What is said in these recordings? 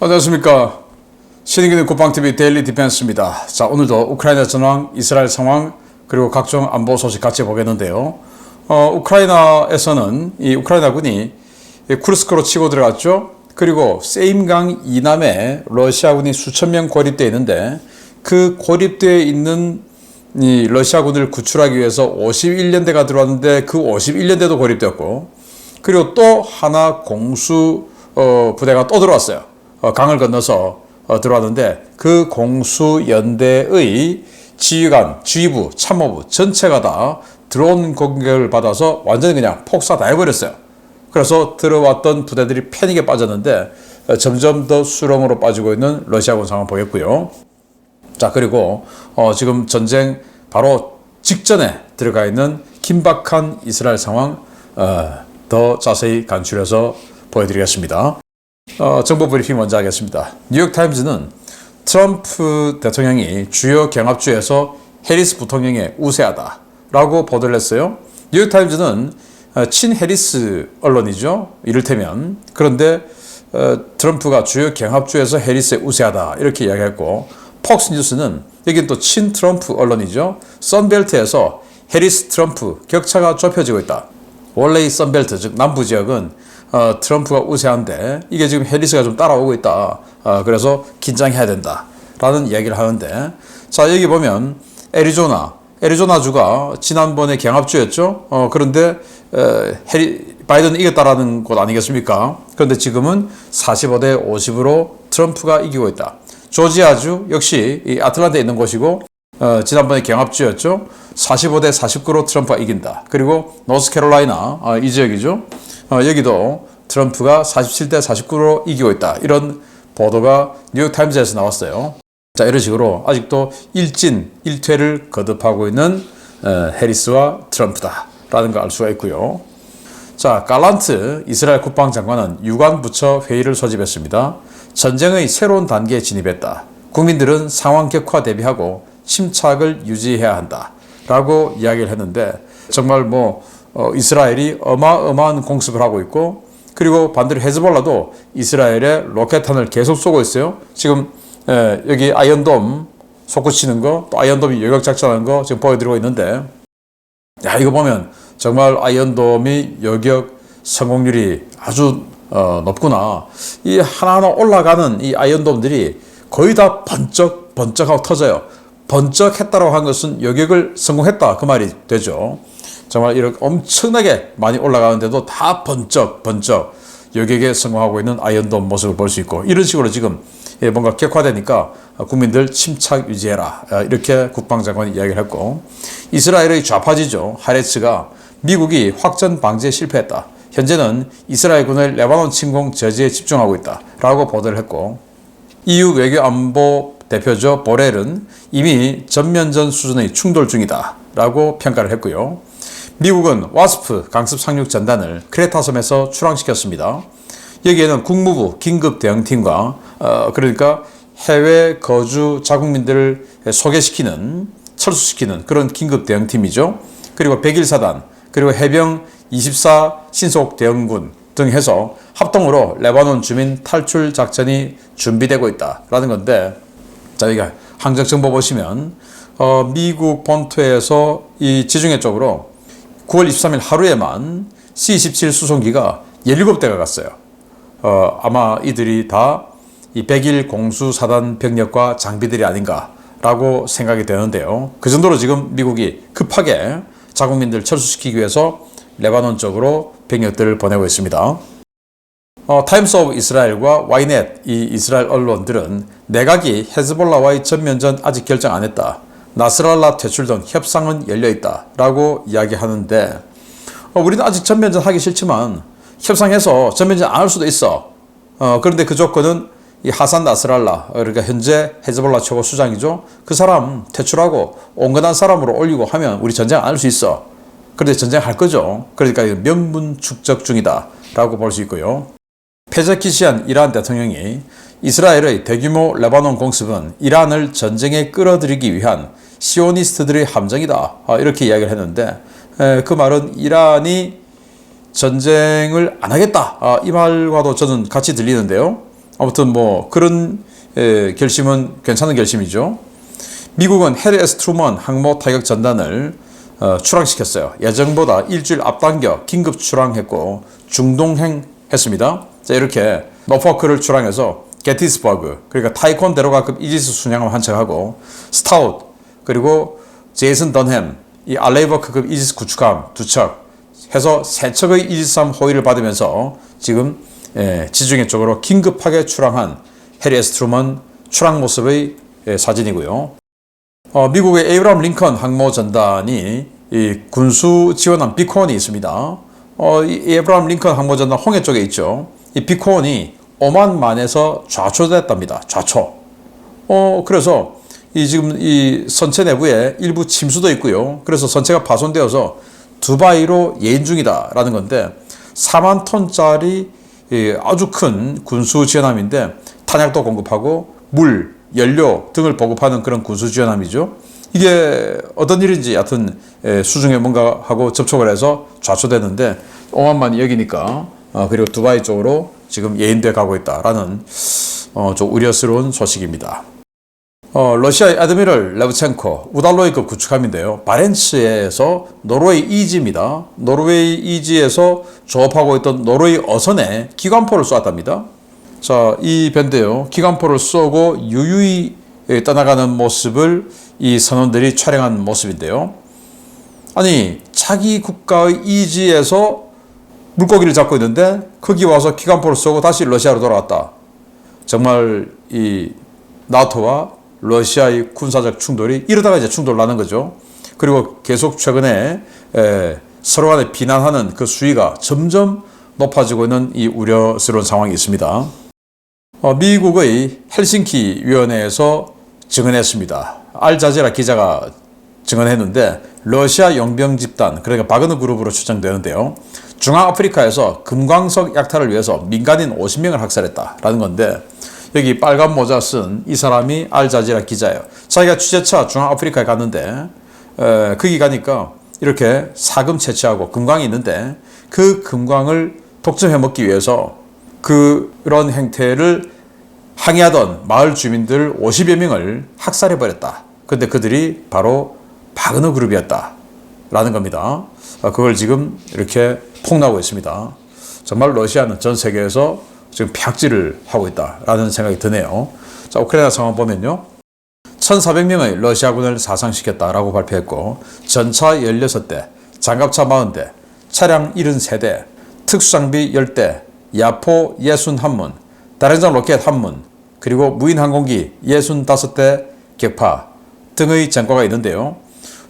안녕하십니까. 신의균의 국방TV 데일리 디펜스입니다. 자, 오늘도 우크라이나 전황, 이스라엘 상황, 그리고 각종 안보 소식 같이 보겠는데요. 어, 우크라이나에서는 이 우크라이나군이 이 쿠르스크로 치고 들어갔죠. 그리고 세임강 이남에 러시아군이 수천 명 고립되어 있는데 그 고립되어 있는 이 러시아군을 구출하기 위해서 51년대가 들어왔는데 그 51년대도 고립되었고 그리고 또 하나 공수 어, 부대가 또 들어왔어요. 어, 강을 건너서 어, 들어왔는데 그 공수 연대의 지휘관, 지휘부, 참모부 전체가 다 드론 공격을 받아서 완전히 그냥 폭사 다 해버렸어요. 그래서 들어왔던 부대들이 패닉에 빠졌는데 어, 점점 더 수렁으로 빠지고 있는 러시아군 상황 보였고요. 자 그리고 어, 지금 전쟁 바로 직전에 들어가 있는 긴박한 이스라엘 상황 어, 더 자세히 간추려서 보여드리겠습니다. 어, 정보 브리핑 먼저 하겠습니다. 뉴욕 타임즈는 트럼프 대통령이 주요 경합주에서 해리스 부통령에 우세하다 라고 보도를 했어요. 뉴욕 타임즈는 어, 친 해리스 언론이죠. 이를테면 그런데 어, 트럼프가 주요 경합주에서 해리스에 우세하다 이렇게 이야기했고 폭스 뉴스는 여긴 또 친 트럼프 언론이죠. 선벨트에서 해리스 트럼프 격차가 좁혀지고 있다. 원래 이 선벨트 즉 남부 지역은 어, 트럼프가 우세한데 이게 지금 해리스가 좀 따라오고 있다. 어, 그래서 긴장해야 된다 라는 이야기를 하는데 자 여기 보면 애리조나 애리조나주가 지난번에 경합주였죠. 어, 그런데 에, 해리 바이든 이겼다라는 곳 아니겠습니까? 그런데 지금은 45대 50으로 트럼프가 이기고 있다. 조지아주 역시 이 아틀란타에 있는 곳이고 어, 지난번에 경합주였죠. 45대 49로 트럼프가 이긴다. 그리고 노스캐롤라이나 어, 이 지역이죠. 어, 여기도 트럼프가 47대 49로 이기고 있다. 이런 보도가 뉴욕 타임즈에서 나왔어요. 자 이런 식으로 아직도 일진 일퇴를 거듭하고 있는 어, 해리스와 트럼프다 라는 걸 알 수가 있고요. 자 갈란트 이스라엘 국방장관은 유관 부처 회의를 소집했습니다. 전쟁의 새로운 단계에 진입했다. 국민들은 상황 격화 대비하고 침착을 유지해야 한다. 라고 이야기를 했는데 정말 뭐 어, 이스라엘이 어마어마한 공습을 하고 있고 그리고 반대로 헤즈볼라도 이스라엘에 로켓탄을 계속 쏘고 있어요. 지금 에, 여기 아이언돔 솟구치는 거, 또 아이언돔이 요격 작전하는 거 지금 보여드리고 있는데 야 이거 보면 정말 아이언돔이 요격 성공률이 아주 어, 높구나. 이 하나하나 올라가는 이 아이언돔들이 거의 다 번쩍 번쩍하고 터져요. 번쩍했다라고 한 것은 요격을 성공했다 그 말이 되죠. 정말 이렇게 엄청나게 많이 올라가는데도 다 번쩍 번쩍 요격에 성공하고 있는 아이언돔 모습을 볼 수 있고 이런 식으로 지금 예, 뭔가 격화되니까 국민들 침착 유지해라 아, 이렇게 국방장관이 이야기를 했고 이스라엘의 좌파지죠 하레츠가 미국이 확전 방지에 실패했다. 현재는 이스라엘 군의 레바논 침공 저지에 집중하고 있다 라고 보도를 했고 EU 외교안보 대표죠 보렐은 이미 전면전 수준의 충돌 중이다 라고 평가를 했고요. 미국은 와스프 강습 상륙 전단을 크레타 섬에서 출항시켰습니다. 여기에는 국무부 긴급 대응팀과 어, 그러니까 해외 거주 자국민들을 소개시키는 철수시키는 그런 긴급 대응팀이죠. 그리고 백일사단 그리고 해병 24 신속 대응군 등 해서 합동으로 레바논 주민 탈출 작전이 준비되고 있다라는 건데 자 여기 항적 정보 보시면 어, 미국 본토에서 이 지중해 쪽으로 9월 23일 하루에만 C-27 수송기가 17대가 갔어요. 어, 아마 이들이 다이 100일 공수사단 병력과 장비들이 아닌가라고 생각이 되는데요. 그 정도로 지금 미국이 급하게 자국민들 철수시키기 위해서 레바논 쪽으로 병력들을 보내고 있습니다. 어, 타임스 오브 이스라엘과 와이넷 이 이스라엘 언론들은 내각이 헤즈볼라와의 전면전 아직 결정 안 했다. 나스랄라 퇴출 등 협상은 열려 있다 라고 이야기하는데 어, 우리는 아직 전면전 하기 싫지만 협상해서 전면전 안 할 수도 있어. 어, 그런데 그 조건은 이 하산 나스랄라 그러니까 현재 헤즈볼라 최고 수장이죠. 그 사람 퇴출하고 온건한 사람으로 올리고 하면 우리 전쟁 안 할 수 있어. 그런데 전쟁 할 거죠. 그러니까 명분 축적 중이다 라고 볼 수 있고요. 페제키시안 이란 대통령이 이스라엘의 대규모 레바논 공습은 이란을 전쟁에 끌어들이기 위한 시오니스트들의 함정이다. 아, 이렇게 이야기를 했는데 그 말은 이란이 전쟁을 안 하겠다. 아, 이 말과도 저는 같이 들리는데요. 아무튼 뭐 그런 에, 결심은 괜찮은 결심이죠. 미국은 해리 에스 트루먼 항모 타격 전단을 어, 출항시켰어요. 예정보다 일주일 앞당겨 긴급 출항했고 중동행했습니다. 자 이렇게 노포크를 출항해서 게티스버그 그러니까 타이콘 대로가급 이지스 순양함 한 척하고 스타웃 그리고 제이슨 던햄 이 알레이버 크급 이지스 구축함 두 척 해서 세 척의 이지스함 호위를 받으면서 지금 예, 지중해 쪽으로 긴급하게 출항한 해리 에스 트루먼 출항 모습의 예, 사진이고요. 어, 미국의 에이브람 링컨 항모 전단이 이 군수 지원한 비콘이 있습니다. 어, 이 에이브람 링컨 항모 전단 홍해 쪽에 있죠. 이 비콘이 오만만에서 좌초됐답니다. 좌초. 어, 그래서 이 지금 이 선체 내부에 일부 침수도 있고요. 그래서 선체가 파손되어서 두바이로 예인 중이다라는 건데 4만 톤짜리 이 아주 큰 군수 지원함인데 탄약도 공급하고 물, 연료 등을 보급하는 그런 군수 지원함이죠. 이게 어떤 일인지 하여튼 에, 수중에 뭔가 하고 접촉을 해서 좌초되는데 오만만이 여기니까 어, 그리고 두바이 쪽으로 지금 예인돼 가고 있다라는 어, 좀 우려스러운 소식입니다. 어, 러시아의 아드미럴 레브첸코 우달로이급 구축함인데요. 바렌츠에서 노르웨이 이지입니다. 노르웨이 이지에서 조업하고 있던 노르웨이 어선에 기관포를 쏘았답니다. 자, 이 배인데요. 기관포를 쏘고 유유히 떠나가는 모습을 이 선원들이 촬영한 모습인데요. 아니, 자기 국가의 이지에서 물고기를 잡고 있는데 거기 와서 기관포를 쏘고 다시 러시아로 돌아갔다. 정말 이 나토와 러시아의 군사적 충돌이 이러다가 이제 충돌 나는 거죠. 그리고 계속 최근에 에, 서로 간에 비난하는 그 수위가 점점 높아지고 있는 이 우려스러운 상황이 있습니다. 어, 미국의 헬싱키 위원회에서 증언했습니다. 알자지라 기자가 증언했는데 러시아 용병 집단 그러니까 바그너 그룹으로 추정되는데요. 중앙아프리카에서 금광석 약탈을 위해서 민간인 50명을 학살했다라는 건데 여기 빨간 모자 쓴 이 사람이 알자지라 기자예요. 자기가 취재차 중앙아프리카에 갔는데 에, 거기 가니까 이렇게 사금 채취하고 금광이 있는데 그 금광을 독점해 먹기 위해서 그런 행태를 항의하던 마을 주민들 50여 명을 학살해 버렸다. 근데 그들이 바로 바그너 그룹이었다. 라는 겁니다. 아, 그걸 지금 이렇게 폭로하고 있습니다. 정말 러시아는 전 세계에서 지금 폐악질을 하고 있다라는 생각이 드네요. 자, 우크라이나 상황 보면요. 1,400명의 러시아군을 사상시켰다라고 발표했고, 전차 16대, 장갑차 40대, 차량 73대, 특수장비 10대, 야포 61문, 다른장 로켓 1문, 그리고 무인 항공기 65대 격파 등의 전과가 있는데요.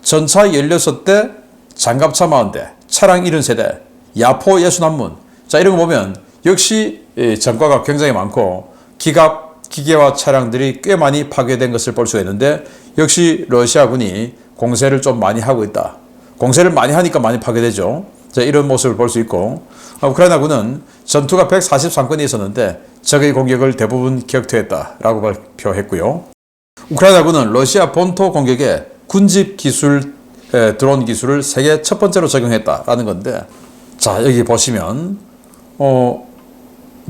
전차 16대, 장갑차 40대, 차량 73대, 야포 61문. 자, 이런 거 보면 역시 전과가 굉장히 많고 기갑 기계와 차량들이 꽤 많이 파괴된 것을 볼 수가 있는데 역시 러시아군이 공세를 좀 많이 하고 있다. 공세를 많이 하니까 많이 파괴되죠. 자, 이런 모습을 볼 수 있고 아, 우크라이나군은 전투가 143건이 있었는데 적의 공격을 대부분 격퇴했다라고 발표했고요. 우크라이나군은 러시아 본토 공격에 군집 기술 에, 드론 기술을 세계 첫 번째로 적용했다라는 건데 자 여기 보시면 어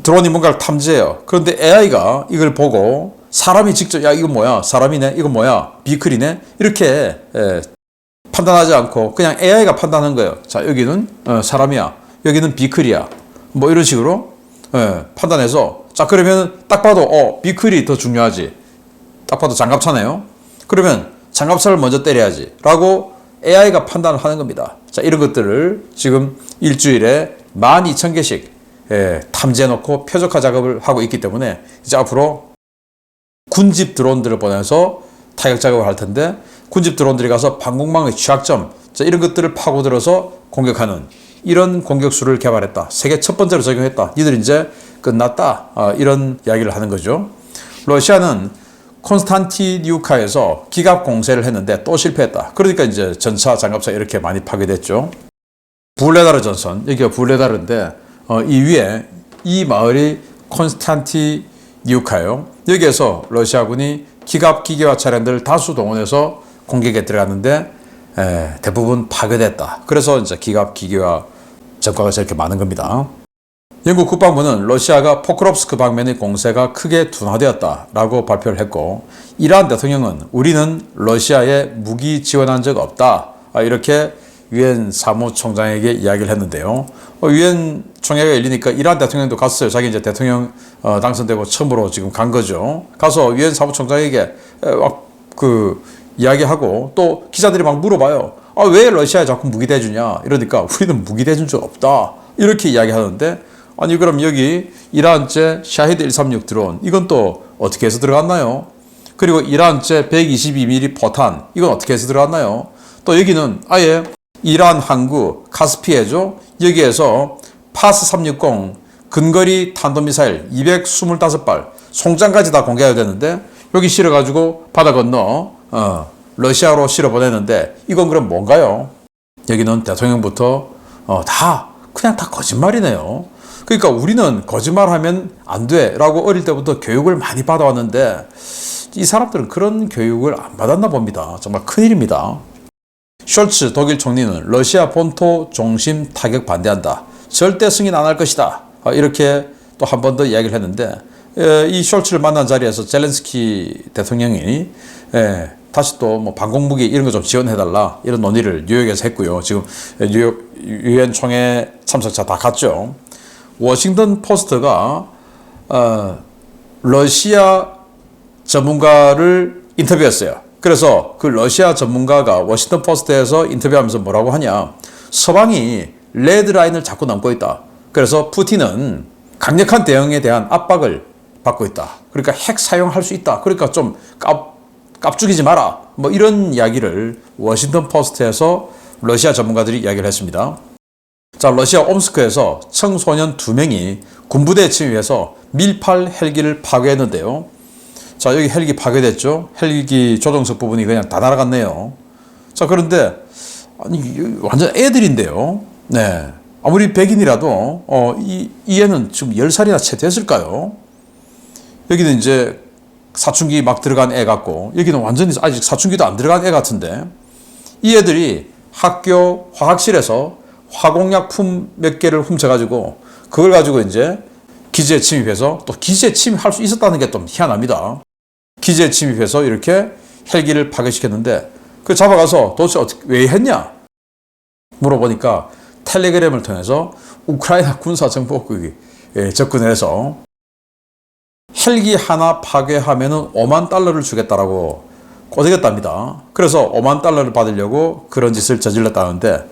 드론이 뭔가를 탐지해요. 그런데 AI가 이걸 보고 사람이 직접 야 이건 뭐야? 사람이네? 이건 뭐야? 비클이네? 이렇게 에, 판단하지 않고 그냥 AI가 판단한 거예요. 자 여기는 어, 사람이야. 여기는 비클이야. 뭐 이런 식으로 에, 판단해서. 자 그러면 딱 봐도 어 비클이 더 중요하지. 딱 봐도 장갑차네요. 그러면 장갑차를 먼저 때려야지. 라고 AI가 판단을 하는 겁니다. 자 이런 것들을 지금 일주일에 12,000개씩 예, 탐지해놓고 표적화 작업을 하고 있기 때문에 이제 앞으로 군집 드론들을 보내서 타격 작업을 할 텐데 군집 드론들이 가서 방공망의 취약점 자, 이런 것들을 파고들어서 공격하는 이런 공격수를 개발했다. 세계 첫 번째로 적용했다. 니들 이제 끝났다. 아, 이런 이야기를 하는 거죠. 러시아는 콘스탄티니우카에서 기갑 공세를 했는데 또 실패했다. 그러니까 이제 전차, 장갑차 이렇게 많이 파괴됐죠. 불레다르 전선, 여기가 불레다르인데 어, 이 위에 이 마을이 콘스탄티니우카요. 여기에서 러시아군이 기갑 기계화 차량들을 다수 동원해서 공격에 들어갔는데 에, 대부분 파괴됐다. 그래서 이제 기갑 기계화 전과가 저렇게 많은 겁니다. 영국 국방부는 러시아가 포크롭스크 방면의 공세가 크게 둔화되었다라고 발표를 했고 이란 대통령은 우리는 러시아에 무기 지원한 적 없다 아, 이렇게 유엔 사무총장에게 이야기를 했는데요. 어, 유엔 총회가 열리니까 이란 대통령도 갔어요. 자기 이제 대통령 어, 당선되고 처음으로 지금 간 거죠. 가서 유엔 사무총장에게 그 이야기하고 또 기자들이 막 물어봐요. 아, 왜 러시아에 자꾸 무기 대주냐? 이러니까 우리는 무기 대준 적 없다. 이렇게 이야기하는데 아니 그럼 여기 이란제 샤히드 136 드론 이건 또 어떻게 해서 들어갔나요? 그리고 이란제 122mm 포탄 이건 어떻게 해서 들어갔나요? 또 여기는 아예 이란 항구 카스피해죠. 여기에서 파스 360 근거리 탄도미사일 225발 송장까지 다 공개해야 되는데 여기 실어가지고 바다 건너 어, 러시아로 실어 보내는데 이건 그럼 뭔가요? 여기는 대통령부터 어, 다 그냥 다 거짓말이네요. 그러니까 우리는 거짓말하면 안 돼라고 어릴 때부터 교육을 많이 받아왔는데 이 사람들은 그런 교육을 안 받았나 봅니다. 정말 큰일입니다. 숄츠 독일 총리는 러시아 본토 중심 타격 반대한다. 절대 승인 안 할 것이다. 아, 이렇게 또 한 번 더 이야기를 했는데 에, 이 숄츠를 만난 자리에서 젤렌스키 대통령이 에, 다시 또 뭐 방공무기 이런 거 좀 지원해달라 이런 논의를 뉴욕에서 했고요. 지금 뉴욕 유엔 총회 참석자 다 갔죠. 워싱턴 포스트가 어, 러시아 전문가를 인터뷰했어요. 그래서 그 러시아 전문가가 워싱턴 포스트에서 인터뷰하면서 뭐라고 하냐. 서방이 레드라인을 자꾸 넘고 있다. 그래서 푸틴은 강력한 대응에 대한 압박을 받고 있다. 그러니까 핵 사용할 수 있다. 그러니까 좀 깝, 깝죽이지 마라. 뭐 이런 이야기를 워싱턴 포스트에서 러시아 전문가들이 이야기를 했습니다. 자, 러시아 옴스크에서 청소년 두 명이 군부대에 침입해서 밀팔 헬기를 파괴했는데요. 자, 여기 헬기 파괴됐죠? 헬기 조종석 부분이 그냥 다 날아갔네요. 자, 그런데, 아니, 완전 애들인데요. 네. 아무리 백인이라도, 어, 이, 이 애는 지금 10살이나 채 됐을까요? 여기는 이제 사춘기 막 들어간 애 같고, 여기는 완전히 아직 사춘기도 안 들어간 애 같은데, 이 애들이 학교 화학실에서 화공약품 몇 개를 훔쳐가지고, 그걸 가지고 이제 기지에 침입해서 또 기지에 침입할 수 있었다는 게 좀 희한합니다. 기지에 침입해서 이렇게 헬기를 파괴시켰는데 그 잡아가서 도대체 어떻게 왜 했냐 물어보니까 텔레그램을 통해서 우크라이나 군사 정보국이 예, 접근을 해서 헬기 하나 파괴하면 은 5만 달러를 주겠다라고 꼬드겼답니다. 그래서 5만 달러를 받으려고 그런 짓을 저질렀다는데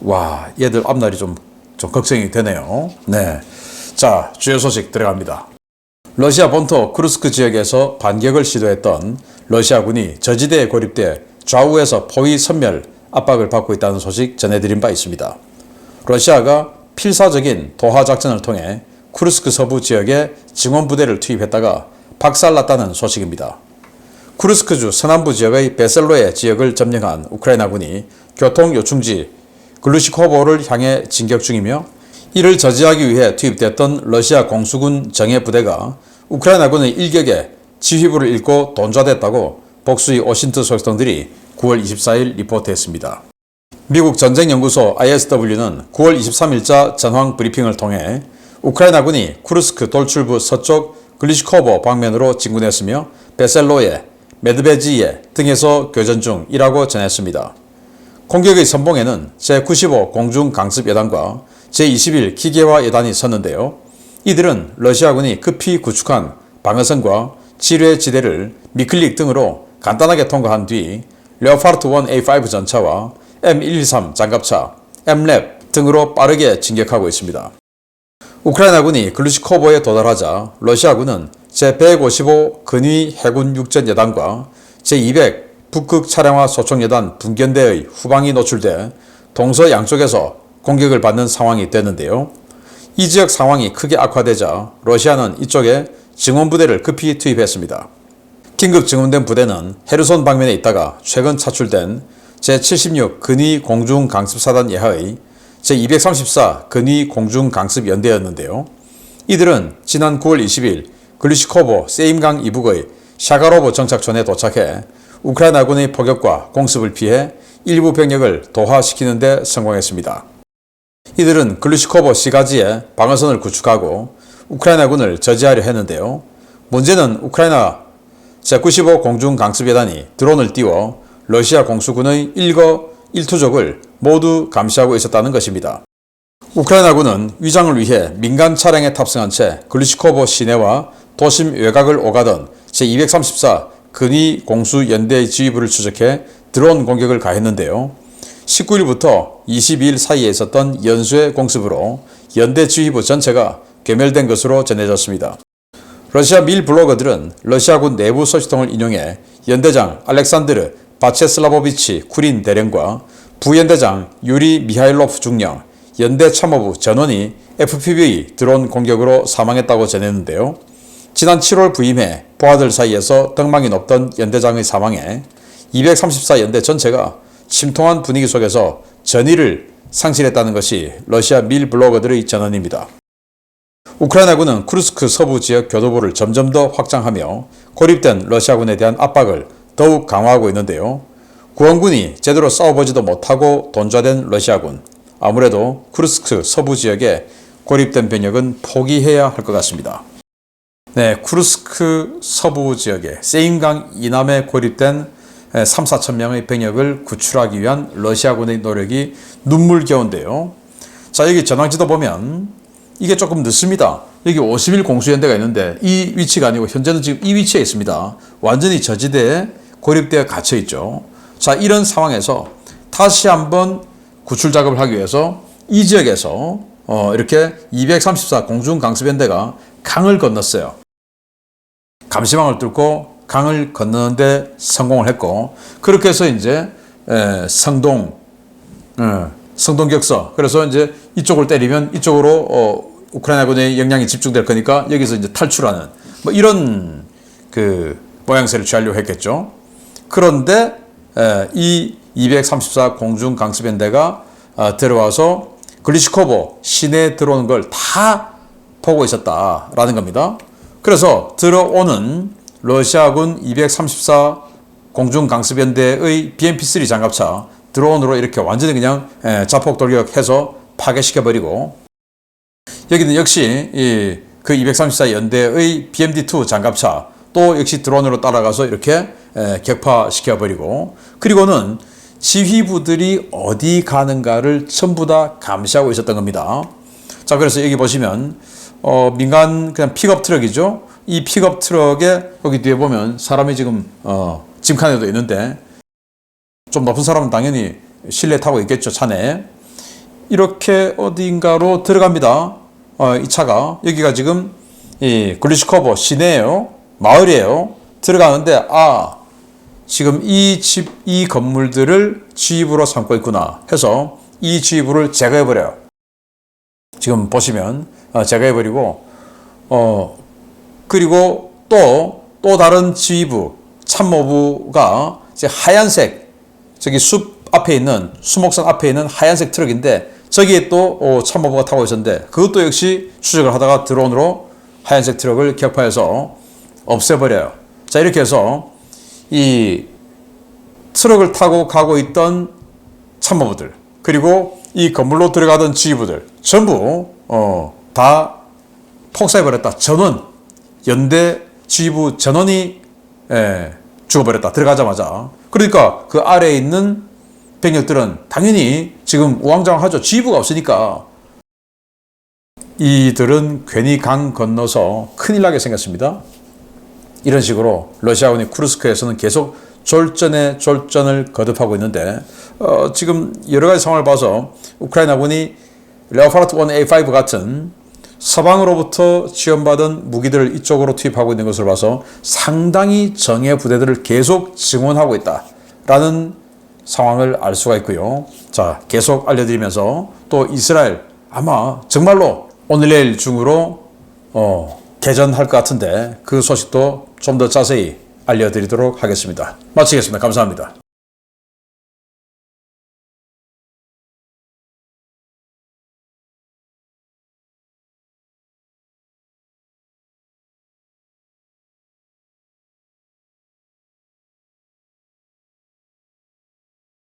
와 얘들 앞날이 좀, 좀 걱정이 되네요. 네. 자 주요 소식 들어갑니다. 러시아 본토 크루스크 지역에서 반격을 시도했던 러시아군이 저지대에 고립돼 좌우에서 포위 선멸 압박을 받고 있다는 소식 전해드린 바 있습니다. 러시아가 필사적인 도하 작전을 통해 쿠르스크 서부 지역에 증원 부대를 투입했다가 박살났다는 소식입니다. 쿠르스크주 서남부 지역의 베셀로에 지역을 점령한 우크라이나군이 교통 요충지 글루시코보를 향해 진격 중이며 이를 저지하기 위해 투입됐던 러시아 공수군 정예 부대가 우크라이나군의 일격에 지휘부를 잃고 돈좌됐다고 복수의 오신트 소식통들이 9월 24일 리포트했습니다. 미국 전쟁연구소 ISW는 9월 23일자 전황 브리핑을 통해 우크라이나군이 쿠르스크 돌출부 서쪽 글리시코보 방면으로 진군했으며 베셀로에 메드베지에 등에서 교전 중이라고 전했습니다. 공격의 선봉에는 제95 공중 강습 여단과 제21 기계화 여단이 섰는데요. 이들은 러시아군이 급히 구축한 방어선과 지뢰 지대를 미클릭 등으로 간단하게 통과한 뒤 레오파르트 1A5 전차와 M123 장갑차, M랩 등으로 빠르게 진격하고 있습니다. 우크라이나군이 글루시코보에 도달하자 러시아군은 제155 근위 해군 육전 여단과 제200 북극 차량화 소총 여단 분견대의 후방이 노출돼 동서 양쪽에서 공격을 받는 상황이 됐는데요. 이 지역 상황이 크게 악화되자 러시아는 이쪽에 증원 부대를 급히 투입했습니다. 긴급 증원된 부대는 헤르손 방면에 있다가 최근 차출된 제76 근위 공중 강습사단 예하의 제234 근위 공중 강습 연대였는데요. 이들은 지난 9월 20일 글리시코보 세임강 이북의 샤가로브 정착촌에 도착해 우크라이나군의 포격과 공습을 피해 일부 병력을 도하시키는 데 성공했습니다. 이들은 글루시코보 시가지에 방어선을 구축하고 우크라이나군을 저지하려 했는데요. 문제는 우크라이나 제95 공중 강습여단이 드론을 띄워 러시아 공수군의 일거 일투족을 모두 감시하고 있었다는 것입니다. 우크라이나군은 위장을 위해 민간 차량에 탑승한 채 글리시코보 시내와 도심 외곽을 오가던 제234 근위 공수 연대의 지휘부를 추적해 드론 공격을 가했는데요. 19일부터 22일 사이에 있었던 연수의 공습으로 연대 지휘부 전체가 괴멸된 것으로 전해졌습니다. 러시아 밀 블로거들은 러시아군 내부 소식통을 인용해 연대장 알렉산드르 바체슬라보비치 쿠린 대령과 부연대장 유리 미하일로프 중령, 연대 참모부 전원이 FPV 드론 공격으로 사망했다고 전했는데요. 지난 7월 부임해 부하들 사이에서 덕망이 높던 연대장의 사망에 234 연대 전체가 침통한 분위기 속에서 전의를 상실했다는 것이 러시아 밀 블로거들의 전언입니다. 우크라이나군은 쿠르스크 서부 지역 교도부를 점점 더 확장하며 고립된 러시아군에 대한 압박을 더욱 강화하고 있는데요. 구원군이 제대로 싸워보지도 못하고 돈좌된 러시아군. 아무래도 쿠르스크 서부 지역에 고립된 병력은 포기해야 할 것 같습니다. 네, 쿠르스크 서부 지역에 세인강 이남에 고립된 3, 4천 명의 병력을 구출하기 위한 러시아군의 노력이 눈물겨운데요. 자, 여기 전황지도 보면 이게 조금 늦습니다. 여기 50일 공수연대가 있는데 이 위치가 아니고 현재는 지금 이 위치에 있습니다. 완전히 저지대에 고립되어 갇혀 있죠. 자, 이런 상황에서 다시 한번 구출 작업을 하기 위해서 이 지역에서 어, 이렇게 234 공중 강습연대가 강을 건넜어요. 감시망을 뚫고 강을 건너는데 성공을 했고 그렇게 해서 이제 에, 성동 에, 성동격서 그래서 이제 이쪽을 때리면 이쪽으로 어, 우크라이나군의 역량이 집중될 거니까 여기서 이제 탈출하는 뭐 이런 그 모양새를 취하려고 했겠죠. 그런데 에, 이234 공중 강습연대가 어, 들어와서 글리시코보 시내에 들어오는 걸 다 보고 있었다라는 겁니다. 그래서 들어오는 러시아군 234 공중 강습연대의 BMP-3 장갑차 드론으로 이렇게 완전히 그냥 자폭 돌격해서 파괴시켜버리고 여기는 역시 그 234 연대의 BMD-2 장갑차 또 역시 드론으로 따라가서 이렇게 격파시켜버리고 그리고는 지휘부들이 어디 가는가를 전부 다 감시하고 있었던 겁니다. 자, 그래서 여기 보시면 어, 민간 그냥 픽업 트럭이죠. 이 픽업 트럭에 여기 뒤에 보면 사람이 지금 어, 짐칸에도 있는데 좀 높은 사람은 당연히 실내 타고 있겠죠 차내 이렇게 어딘가로 들어갑니다. 어, 이 차가 여기가 지금 이 글리시코버 시내예요. 마을이에요. 들어가는데 아 지금 이 집, 이 건물들을 지휘부로 삼고 있구나 해서 이 지휘부를 제거해 버려요. 지금 보시면 어, 제거해 버리고 어 그리고 또 또 다른 지휘부 참모부가 이제 하얀색 저기 숲 앞에 있는 수목산 앞에 있는 하얀색 트럭인데 저기에 또 어, 참모부가 타고 있었는데 그것도 역시 추적을 하다가 드론으로 하얀색 트럭을 격파해서 없애버려요. 자 이렇게 해서 이 트럭을 타고 가고 있던 참모부들 그리고 이 건물로 들어가던 지휘부들 전부 어, 다 폭사해버렸다. 전원 연대 지휘부 전원이 예, 죽어버렸다. 들어가자마자 그러니까 그 아래에 있는 병력들은 당연히 지금 우왕좌왕하죠. 지휘부가 없으니까 이들은 괜히 강 건너서 큰일 나게 생겼습니다. 이런 식으로 러시아군이 쿠르스크에서는 계속 졸전에 졸전을 거듭하고 있는데 어, 지금 여러 가지 상황을 봐서 우크라이나군이 레오파르트 1A5 같은 서방으로부터 지원받은 무기들을 이쪽으로 투입하고 있는 것을 봐서 상당히 정예 부대들을 계속 증원하고 있다라는 상황을 알 수가 있고요. 자, 계속 알려드리면서 또 이스라엘 아마 정말로 오늘 내일 중으로 어, 개전할 것 같은데 그 소식도 좀 더 자세히 알려드리도록 하겠습니다. 마치겠습니다. 감사합니다.